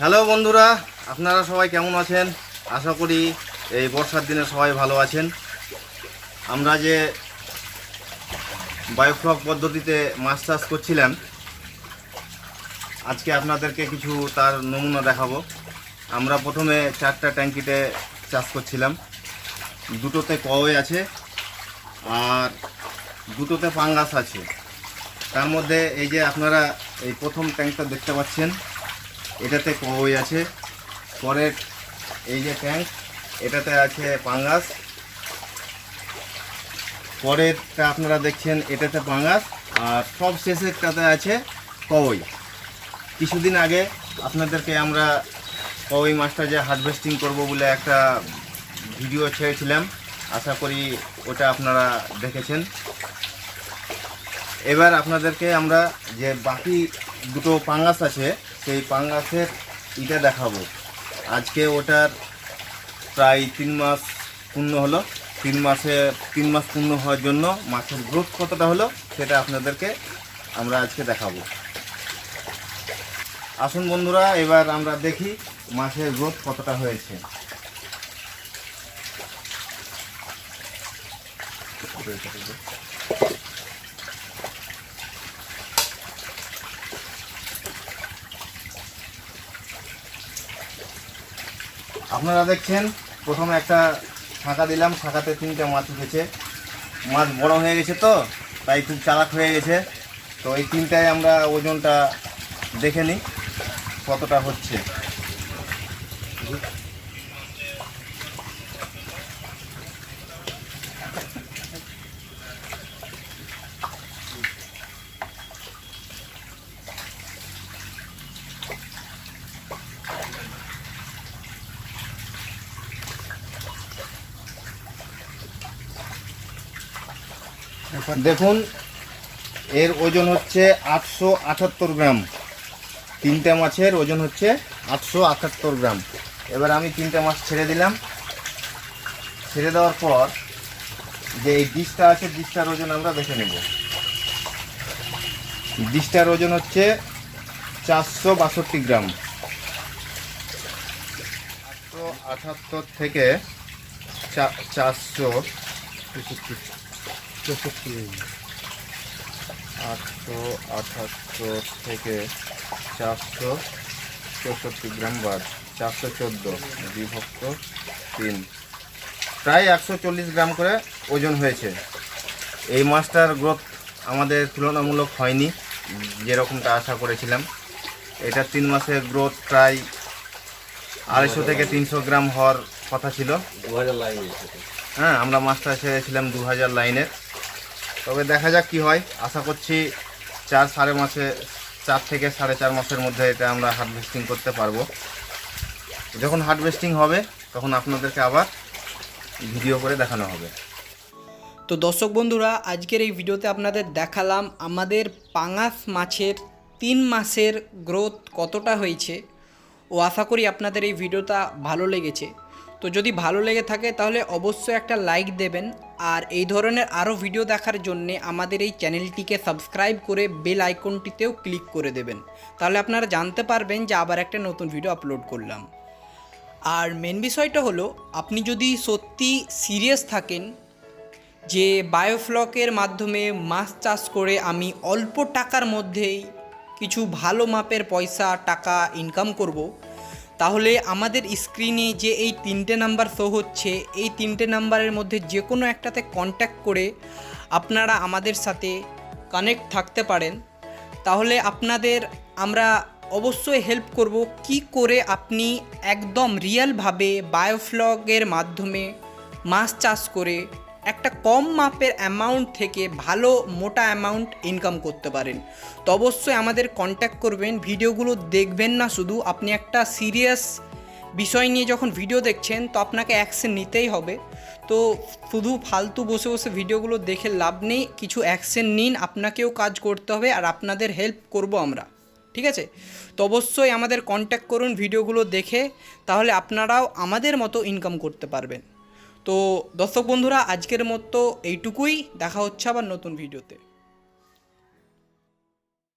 Hello বন্ধুরা, আপনারা সবাই কেমন আছেন? আশা করি এই বর্ষার দিনে সবাই ভালো আছেন। আমরা যে বায়োফ্লক পদ্ধতিতে মাছ চাষ করছিলাম, আজকে আপনাদেরকে কিছু তার নমুনা দেখাবো। আমরা প্রথমে চারটা ট্যাঙ্কিতে চাষ করছিলাম। দুটোতে কওয়ে আছে আর দুটোতে পাঙ্গাস আছে। তার মধ্যে এই যে আপনারা এই প্রথম ট্যাঙ্কটা দেখতে পাচ্ছেন এটাতে কই আছে। পরের এই যে ট্যাঙ্ক এটাতে আছে পাঙ্গাস পরেরটা আপনারা দেখছেন, এটাতে পাঙ্গাস আর সব শেষেরটাতে আছে কই কিছুদিন আগে আপনাদেরকে আমরা কই মাছটা যে হারভেস্টিং করব বলে একটা ভিডিও ছেড়েছিলাম। আশা করি ওটা আপনারা দেখেছেন। এবার আপনাদেরকে আমরা যে বাকি দুটো পাঙ্গাস আছে, সেই পাঙ্গাসের ইটা দেখাবো। আজকে ওটার প্রায় তিন মাস পূর্ণ হলো। তিন মাসে, তিন মাস পূর্ণ হওয়ার জন্য মাছের গ্রোথ কতটা হলো সেটা আপনাদেরকে আমরা আজকে দেখাবো। আসুন বন্ধুরা, এবার আমরা দেখি মাছের গ্রোথ কতটা হয়েছে। আপনারা দেখছেন, প্রথমে একটা ফাঁকা দিলাম ফাঁকাতে তিনটা মাছ উঠেছে। মাছ বড় হয়ে গেছে তো, তাই খুব চালাক হয়ে গেছে। তো এই তিনটায় আমরা ওজনটা দেখে নিই, কতটা হচ্ছে। দেখুন, এর ওজন হচ্ছে আটশো আটাত্তর গ্রাম। তিনটে মাছের ওজন হচ্ছে আটশো আটাত্তর গ্রাম। এবার আমি তিনটে মাছ ছেড়ে দিলাম। ছেড়ে দেওয়ার পর যে এই ডিশটা আছে, ডিশটার ওজন আমরা দেখে নেব। ডিশটার ওজন হচ্ছে চারশো বাষট্টি গ্রাম। আটশো আটাত্তর থেকে চা- চারশো চৌষট্টি আটশো আঠাত্তর থেকে চারশো চৌষট্টি গ্রাম বাদ চারশো চোদ্দ বিভক্ত তিন। প্রায় একশো চল্লিশ গ্রাম করে ওজন হয়েছে। এই মাছটার গ্রোথ আমাদের তুলনামূলক হয়নি যেরকমটা আশা করেছিলাম। এটা তিন মাসের গ্রোথ প্রায় আড়াইশো থেকে তিনশো গ্রাম হওয়ার কথা ছিল। হ্যাঁ আমরা মাছটা ছেড়েছিলাম দু হাজার লাইনের। তবে দেখা যাক কি হয়। আশা করছি চার সাড়ে মাসে, চার থেকে সাড়ে চার মাসের মধ্যে এটা আমরা হারভেস্টিং করতে পারব। যখন হারভেস্টিং হবে, তখন আপনাদেরকে আবার ভিডিও করে দেখানো হবে। তো দর্শক বন্ধুরা, আজকের এই ভিডিওতে আপনাদের দেখালাম আমাদের পাঙাশ মাছের তিন মাসের গ্রোথ কতটা হয়েছে। ও আশা করি আপনাদের এই ভিডিওটা ভালো লেগেছে। তো যদি ভালো লেগে থাকে তাহলে অবশ্যই একটা লাইক দেবেন। আর এই ধরনের আরও ভিডিও দেখার জন্যে আমাদের এই চ্যানেলটিকে সাবস্ক্রাইব করে বেল আইকনটিতেও ক্লিক করে দেবেন। তাহলে আপনারা জানতে পারবেন যে আবার একটা নতুন ভিডিও আপলোড করলাম। আর মেন বিষয়টা হলো, আপনি যদি সত্যি সিরিয়াস থাকেন যে বায়োফ্লকের মাধ্যমে মাছ চাষ করে আমি অল্প টাকার মধ্যেই কিছু ভালো মাপের পয়সা, টাকা ইনকাম করব তাহলে আমাদের স্ক্রিনে যে এই তিনটে নাম্বার শো হচ্ছে, এই তিনটে নাম্বারের মধ্যে যে কোনো একটাতে কন্ট্যাক্ট করে আপনারা আমাদের সাথে কানেক্ট থাকতে পারেন। তাহলে আপনাদের আমরা অবশ্যই হেল্প করব কি করে আপনি একদম রিয়েলভাবে বায়োফ্লগের মাধ্যমে মাছ চাষ করে একটা কম মাপের অ্যামাউন্ট থেকে ভালো মোটা অ্যামাউন্ট ইনকাম করতে পারেন। তো অবশ্যই আমাদের কন্ট্যাক্ট করবেন, ভিডিওগুলো দেখবেন না শুধু। আপনি একটা সিরিয়াস বিষয় নিয়ে যখন ভিডিও দেখছেন, তো আপনাকে অ্যাকশন নিতেই হবে। তো শুধু ফালতু বসে বসে ভিডিওগুলো দেখে লাভ নেই, কিছু অ্যাকশন নিন, আপনাকেও কাজ করতে হবে আর আপনাদের হেল্প করব আমরা। ঠিক আছে? তো অবশ্যই আমাদের কন্ট্যাক্ট করুন, ভিডিওগুলো দেখে, তাহলে আপনারাও আমাদের মতো ইনকাম করতে পারবেন। তো দর্শক বন্ধুরা আজকের মতো এইটুকুই। দেখা হচ্ছে আবার নতুন ভিডিওতে।